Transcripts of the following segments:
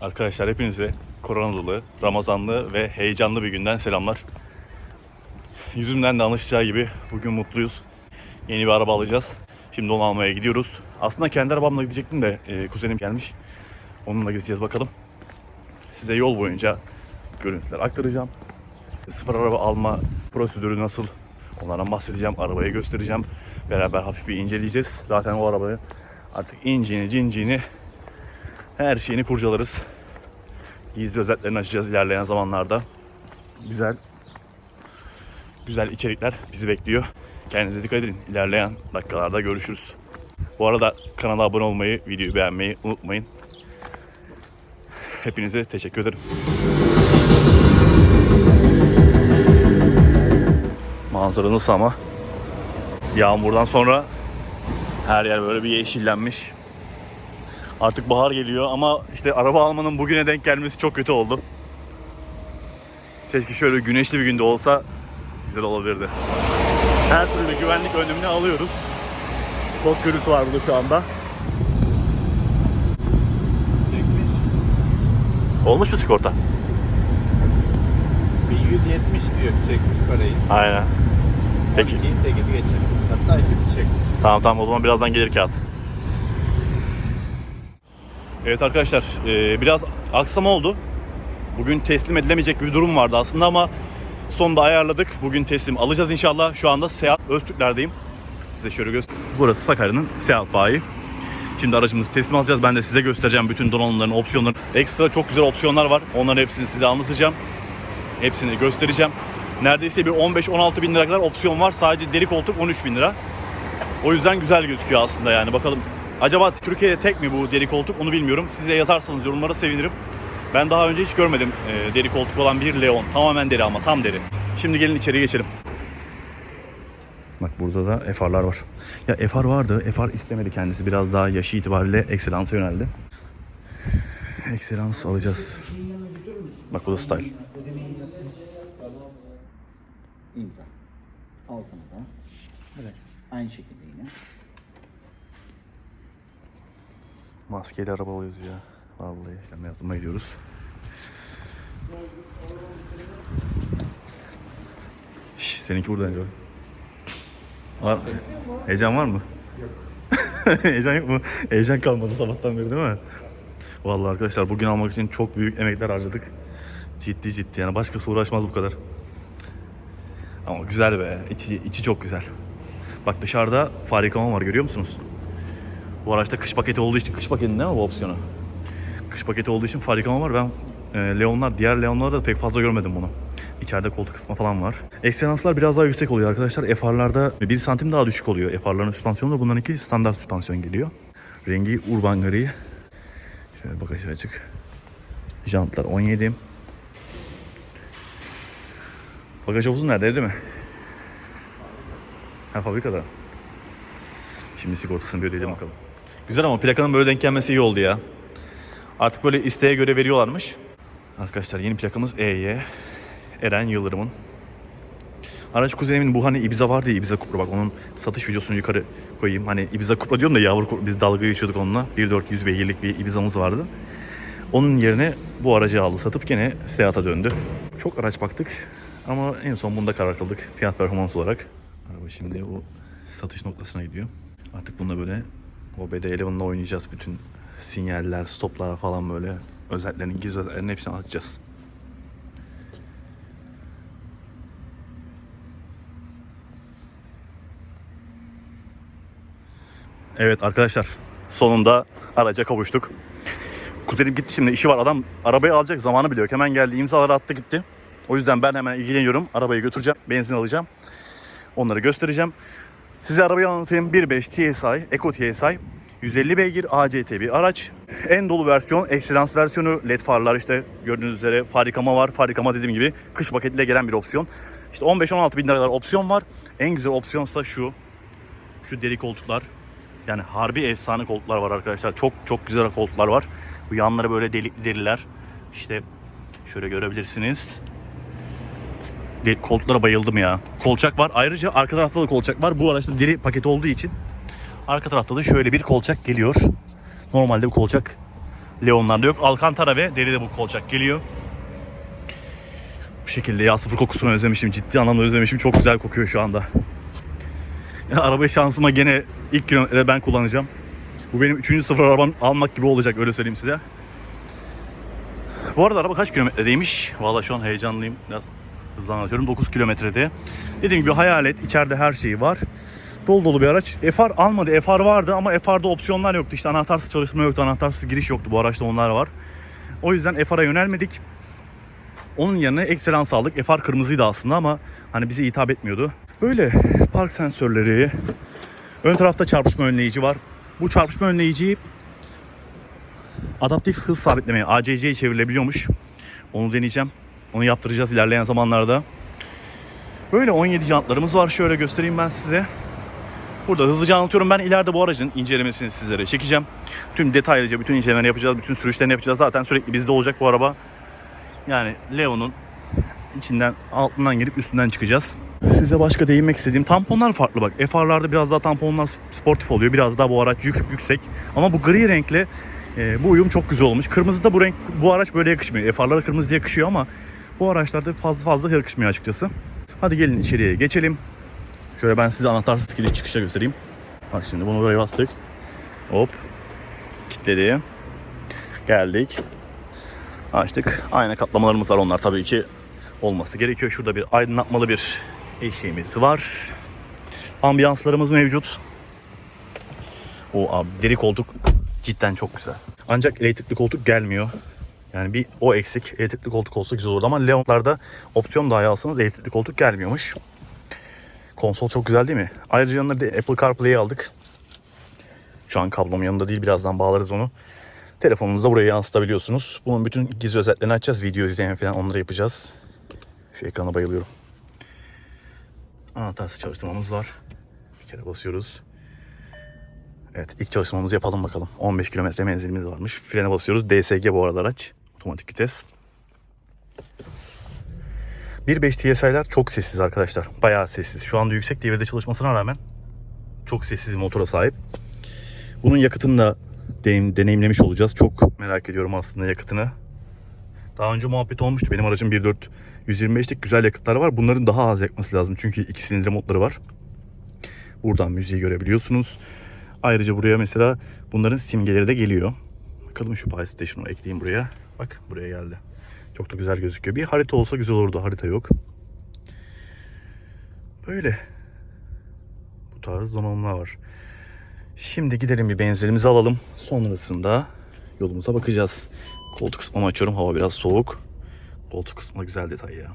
Arkadaşlar hepinize koronalı, Ramazanlı ve heyecanlı bir günden selamlar. Yüzümden de anlaşılacağı gibi bugün mutluyuz. Yeni bir araba alacağız. Şimdi onu almaya gidiyoruz. Aslında kendi arabamla gidecektim de e, kuzenim gelmiş. Onunla gideceğiz bakalım. Size yol boyunca görüntüler aktaracağım. Sıfır araba alma prosedürü nasıl? Onlardan bahsedeceğim. Arabayı göstereceğim. Beraber hafif bir inceleyeceğiz. Zaten o arabayı artık inciğini, cinciğini her şeyini kurcalarız. Gizli özetlerini açacağız ilerleyen zamanlarda. Güzel güzel içerikler bizi bekliyor. Kendinize dikkat edin. İlerleyen dakikalarda görüşürüz. Bu arada kanala abone olmayı, videoyu beğenmeyi unutmayın. Hepinize teşekkür ederim. Manzara nasıl ama? Yağmurdan sonra her yer böyle bir yeşillenmiş. Artık bahar geliyor ama işte araba almanın bugüne denk gelmesi çok kötü oldu. Keşke şöyle güneşli bir günde olsa güzel olabilirdi. Her türlü güvenlik önlemini alıyoruz. Çok gürültü var burada şu anda. Çekmiş. Olmuş mu sigorta? 1170 diyor çekmiş parayı. Aynen. Peki. 12'yi 8'i geçer. Hatta şimdi çek. Tamam tamam o zaman birazdan gelir kağıt. Evet arkadaşlar e, biraz aksama oldu. Bugün teslim edilemeyecek bir durum vardı aslında ama sonunda ayarladık. Bugün teslim alacağız inşallah. Şu anda Seat Öztürkler'deyim. Size şöyle göster. Burası Sakarya'nın Seat bayi. Şimdi aracımızı teslim alacağız. Ben de size göstereceğim bütün donanımların, opsiyonları. Ekstra çok güzel opsiyonlar var. Onların hepsini size anlatacağım. Hepsini göstereceğim. Neredeyse bir 15-16 bin lira kadar opsiyon var. Sadece deri koltuk 13 bin lira. O yüzden güzel gözüküyor aslında yani. Bakalım acaba Türkiye'de tek mi bu deri koltuk onu bilmiyorum. Size yazarsanız yorumlara sevinirim. Ben daha önce hiç görmedim e, deri koltuk olan bir Leon. Tamamen deri ama tam deri. Şimdi gelin içeri geçelim. Bak burada da FR'lar var. Ya FR vardı. FR istemedi kendisi. Biraz daha yaşı itibariyle Excellence'a yöneldi. Excellence alacağız. Bak bu da style. imza. Altına da. Evet. Aynı şekilde yine. Maskeyle araba alıyoruz ya. Vallahi işlem yaptırmaya gidiyoruz. Şş, seninki burada önce. Var. Heyecan var mı? Yok. Heyecan yok mu? Heyecan kalmadı sabahtan beri değil mi? Vallahi arkadaşlar bugün almak için çok büyük emekler harcadık. Ciddi ciddi yani başkası uğraşmaz bu kadar. Ama güzel be. İçi, içi çok güzel. Bak dışarıda far yıkama var görüyor musunuz? Bu araçta kış paketi olduğu için, kış paketi değil mi bu opsiyonu? Kış paketi olduğu için far yıkama var. Ben e, Leonlar, diğer Leonlarda da pek fazla görmedim bunu. İçeride koltuk kısmı falan var. Excellence'lar biraz daha yüksek oluyor arkadaşlar. FR'larda 1 santim daha düşük oluyor. FR'ların süspansiyonu da bunlarınki standart süspansiyon geliyor. Rengi urban gri. Şöyle bagajı açık. Jantlar 17. Bagaj havuzu nerede değil mi? Ha fabrikada. Şimdi sigortasını bir ödeyelim bakalım. Güzel ama plakanın böyle denk gelmesi iyi oldu ya. Artık böyle isteğe göre veriyorlarmış. Arkadaşlar yeni plakamız EY. Eren Yıldırım'ın. Araç kuzenimin bu hani Ibiza vardı ya Ibiza Cupra bak onun satış videosunu yukarı koyayım. Hani Ibiza Cupra diyorum da yavru Cupra, biz dalga geçiyorduk onunla. 1.400 beygirlik bir Ibiza'mız vardı. Onun yerine bu aracı aldı satıp gene Seat'a döndü. Çok araç baktık ama en son bunda karar kıldık fiyat performans olarak. Araba şimdi o satış noktasına gidiyor. Artık bunda böyle o BD11'la oynayacağız. Bütün sinyaller, stoplar falan böyle özelliklerini, gizli özelliklerini hepsini atacağız. Evet arkadaşlar sonunda araca kavuştuk. Kuzenim gitti şimdi işi var adam arabayı alacak zamanı biliyor. Hemen geldi imzaları attı gitti. O yüzden ben hemen ilgileniyorum. Arabayı götüreceğim. Benzin alacağım. Onları göstereceğim. Size arabayı anlatayım. 1.5 TSI, Eco TSI. 150 beygir ACT bir araç. En dolu versiyon, Excellence versiyonu. LED farlar işte gördüğünüz üzere far yıkama var. Far yıkama dediğim gibi kış paketiyle gelen bir opsiyon. İşte 15-16 bin lira kadar opsiyon var. En güzel opsiyonsa şu. Şu deri koltuklar. Yani harbi efsane koltuklar var arkadaşlar. Çok çok güzel koltuklar var. Bu yanları böyle delikli deriler. İşte şöyle görebilirsiniz. Koltuklara bayıldım ya. Kolçak var. Ayrıca arka tarafta da kolçak var. Bu araçta deri paketi olduğu için arka tarafta da şöyle bir kolçak geliyor. Normalde bu kolçak Leon'larda yok. Alcantara ve deride bu kolçak geliyor. Bu şekilde yağ sıfır kokusunu özlemişim. Ciddi anlamda özlemişim. Çok güzel kokuyor şu anda. Ya, arabayı şansıma gene ilk kilometrede ben kullanacağım. Bu benim üçüncü sıfır arabam almak gibi olacak öyle söyleyeyim size. Bu arada araba kaç kilometredeymiş? Valla şu an heyecanlıyım. Biraz hızlı anlatıyorum. 9 kilometrede. Dediğim gibi hayalet. içeride her şeyi var. Dolu dolu bir araç. FR almadı. FR vardı ama FR'da opsiyonlar yoktu. İşte anahtarsız çalışma yoktu. Anahtarsız giriş yoktu. Bu araçta onlar var. O yüzden FR'a yönelmedik. Onun yerine Excellence aldık. FR kırmızıydı aslında ama hani bize hitap etmiyordu. Böyle park sensörleri. Ön tarafta çarpışma önleyici var. Bu çarpışma önleyiciyi adaptif hız sabitlemeye ACC'ye çevrilebiliyormuş. Onu deneyeceğim. Onu yaptıracağız ilerleyen zamanlarda. Böyle 17 jantlarımız var. Şöyle göstereyim ben size. Burada hızlıca anlatıyorum. Ben ileride bu aracın incelemesini sizlere çekeceğim. Tüm detaylıca bütün incelemelerini yapacağız. Bütün sürüşlerini yapacağız. Zaten sürekli bizde olacak bu araba. Yani Leo'nun içinden altından girip üstünden çıkacağız. Size başka değinmek istediğim tamponlar farklı bak. FR'larda biraz daha tamponlar sportif oluyor. Biraz daha bu araç yük, yüksek. Ama bu gri renkle e, bu uyum çok güzel olmuş. Kırmızı da bu renk bu araç böyle yakışmıyor. FR'lara kırmızı yakışıyor ama bu araçlarda fazla fazla yakışmıyor açıkçası. Hadi gelin içeriye geçelim. Şöyle ben size anahtarsız kilidi çıkışa göstereyim. Bak şimdi bunu buraya bastık. Hop. Kilitledi. Geldik. Açtık. Ayna kaplamalarımız var onlar tabii ki olması gerekiyor. Şurada bir aydınlatmalı bir eşiğimiz var. Ambiyanslarımız mevcut. O abi deri koltuk cidden çok güzel. Ancak elektrikli koltuk gelmiyor. Yani bir o eksik. Elektrikli koltuk olsa güzel olurdu ama Leon'larda opsiyon dahi alsanız elektrikli koltuk gelmiyormuş. Konsol çok güzel değil mi? Ayrıca yanına bir de Apple CarPlay'i aldık. Şu an kablom yanında değil. Birazdan bağlarız onu. Telefonunuzu da buraya yansıtabiliyorsunuz. Bunun bütün gizli özetlerini açacağız. Video izleyen falan onları yapacağız. Şu ekrana bayılıyorum. Anahtarsız çalıştırmamız var. Bir kere basıyoruz. Evet ilk çalışmamızı yapalım bakalım. 15 kilometre menzilimiz varmış. Frene basıyoruz. DSG bu arada araç. Otomatik vites. 1.5 TSI'ler çok sessiz arkadaşlar. Bayağı sessiz. Şu anda yüksek devirde çalışmasına rağmen çok sessiz bir motora sahip. Bunun yakıtını da deneyim- deneyimlemiş olacağız. Çok merak ediyorum aslında yakıtını. Daha önce muhabbet olmuştu. Benim aracım 1.4 125'lik güzel yakıtları var. Bunların daha az yakması lazım. Çünkü iki silindir modları var. Buradan müziği görebiliyorsunuz. Ayrıca buraya mesela bunların simgeleri de geliyor. Bakalım şu Station'u ekleyeyim buraya. Bak buraya geldi. Çok da güzel gözüküyor. Bir harita olsa güzel olurdu. Harita yok. Böyle. Bu tarz donanımlar var. Şimdi gidelim bir benzinimizi alalım. Sonrasında yolumuza bakacağız. Koltuk kısmımı açıyorum. Hava biraz soğuk. Koltuk kısmı güzel detay ya.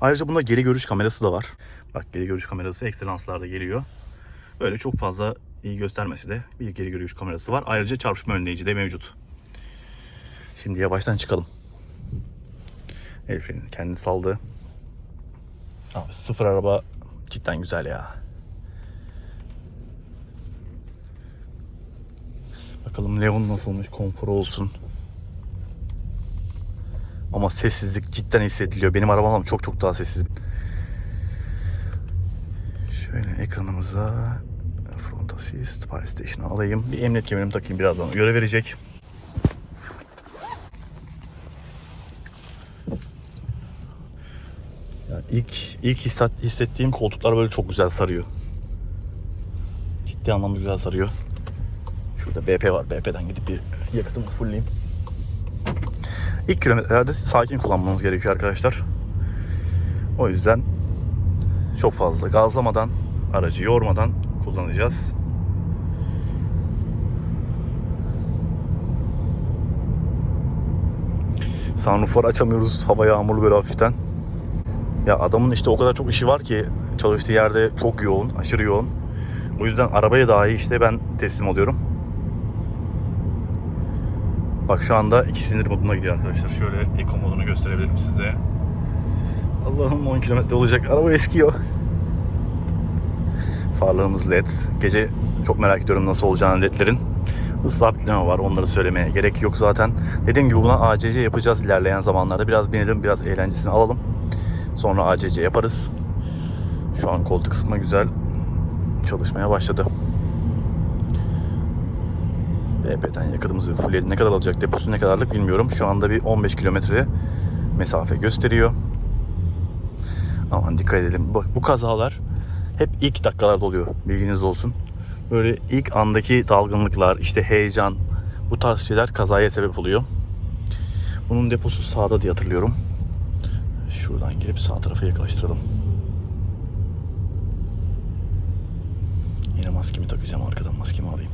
Ayrıca bunda geri görüş kamerası da var. Bak geri görüş kamerası Excellence'larda geliyor. Böyle çok fazla iyi göstermesi de bir geri görüş kamerası var. Ayrıca çarpışma önleyici de mevcut. Şimdi yavaştan çıkalım. El freni kendini saldı. Abi sıfır araba cidden güzel ya. Bakalım Leon nasılmış, konfor olsun. Ama sessizlik cidden hissediliyor. Benim arabam çok çok daha sessiz. Şöyle ekranımıza front assist, fire station'ı alayım. Bir emniyet kemerimi takayım birazdan. Görev verecek. İlk ilk hisset, hissettiğim koltuklar böyle çok güzel sarıyor. Ciddi anlamda güzel sarıyor. Şurada BP var. BP'den gidip bir yakıtımı fullleyeyim. İlk kilometrelerde sakin kullanmanız gerekiyor arkadaşlar. O yüzden çok fazla gazlamadan, aracı yormadan kullanacağız. Sunroof'ları açamıyoruz. Hava yağmurlu böyle hafiften. Ya adamın işte o kadar çok işi var ki çalıştığı yerde çok yoğun, aşırı yoğun. O yüzden arabaya dahi işte ben teslim oluyorum. Bak şu anda iki sinir moduna gidiyor arkadaşlar. Şöyle eco modunu gösterebilirim size. Allah'ım 10 kilometre olacak. Araba eskiyor. Farlarımız led. Gece çok merak ediyorum nasıl olacağını ledlerin. Hız sabitleme var. Onları söylemeye gerek yok zaten. Dediğim gibi buna ACC yapacağız ilerleyen zamanlarda. Biraz binelim, biraz eğlencesini alalım. Sonra ACC yaparız. Şu an koltuk kısmı güzel çalışmaya başladı. LP'den yakıtımızı fullledik. Ne kadar alacak deposu ne kadarlık bilmiyorum. Şu anda bir 15 kilometre mesafe gösteriyor. Aman dikkat edelim. Bak bu kazalar hep ilk dakikalarda oluyor. Bilginiz olsun. Böyle ilk andaki dalgınlıklar, işte heyecan, bu tarz şeyler kazaya sebep oluyor. Bunun deposu sağda diye hatırlıyorum. Şuradan girip sağ tarafa yaklaştıralım. Yine maskemi takacağım. Arkadan maskemi alayım.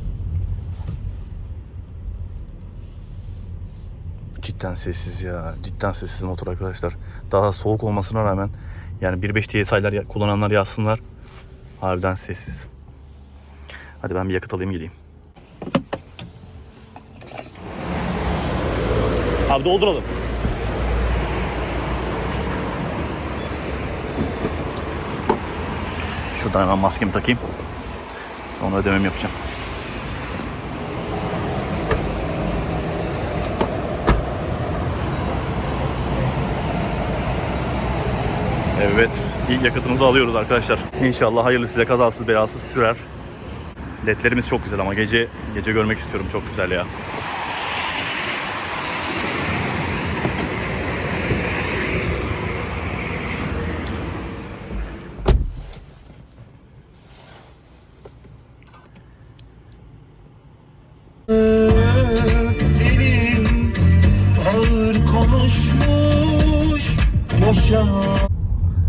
Cidden sessiz ya. Cidden sessiz motor arkadaşlar. Daha soğuk olmasına rağmen yani 1.5 TSI'ler kullananlar yazsınlar. Harbiden sessiz. Hadi ben bir yakıt alayım geleyim. Abi dolduralım. Şuradan hemen maskemi takayım. Sonra ödememi yapacağım. Evet, ilk yakıtımızı alıyoruz arkadaşlar. İnşallah hayırlısıyla kazasız belasız sürer. Ledlerimiz çok güzel ama gece gece görmek istiyorum. Çok güzel ya.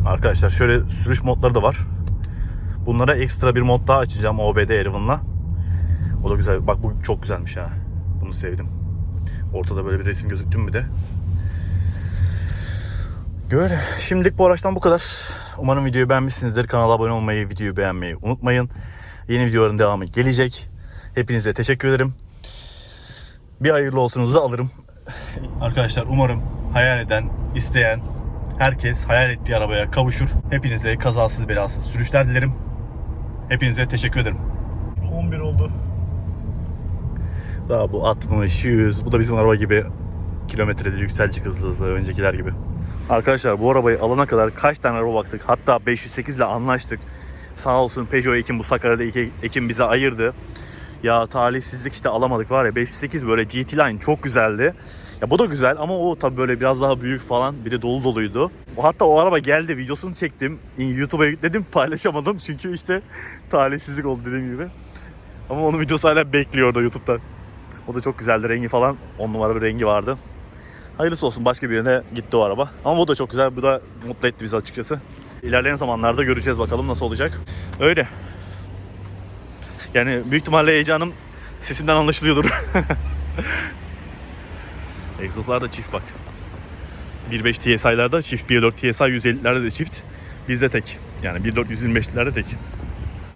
Arkadaşlar şöyle sürüş modları da var. Bunlara ekstra bir mod daha açacağım OBD Erivan'la. O da güzel. Bak bu çok güzelmiş ha. Bunu sevdim. Ortada böyle bir resim gözüktü mü de. Böyle. Şimdilik bu araçtan bu kadar. Umarım videoyu beğenmişsinizdir. Kanala abone olmayı, videoyu beğenmeyi unutmayın. Yeni videoların devamı gelecek. Hepinize teşekkür ederim. Bir hayırlı olsunuzu alırım. Arkadaşlar umarım hayal eden, isteyen herkes hayal ettiği arabaya kavuşur. Hepinize kazasız belasız sürüşler dilerim. Hepinize teşekkür ederim. 11 oldu. Daha bu 60, 100. Bu da bizim araba gibi kilometrede yükselecek hızlı hızlı öncekiler gibi. Arkadaşlar bu arabayı alana kadar kaç tane araba baktık. Hatta 508 ile anlaştık. Sağ olsun Peugeot Ekim bu Sakarya'da Ekim bize ayırdı. Ya talihsizlik işte alamadık var ya 508 böyle GT Line çok güzeldi. Ya bu da güzel ama o tabii böyle biraz daha büyük falan bir de dolu doluydu. Hatta o araba geldi videosunu çektim. YouTube'a yükledim paylaşamadım çünkü işte talihsizlik oldu dediğim gibi. Ama onun videosu hala bekliyor orada YouTube'da. O da çok güzeldi rengi falan. 10 numara bir rengi vardı. Hayırlısı olsun başka bir yere gitti o araba. Ama bu da çok güzel. Bu da mutlu etti bizi açıkçası. İlerleyen zamanlarda göreceğiz bakalım nasıl olacak. Öyle. Yani büyük ihtimalle heyecanım sesimden anlaşılıyordur. Egzozlar da çift bak. 1.5 TSI'larda çift, 1.4 TSI 150'lerde de çift. Bizde tek. Yani 1.4 125'lerde tek.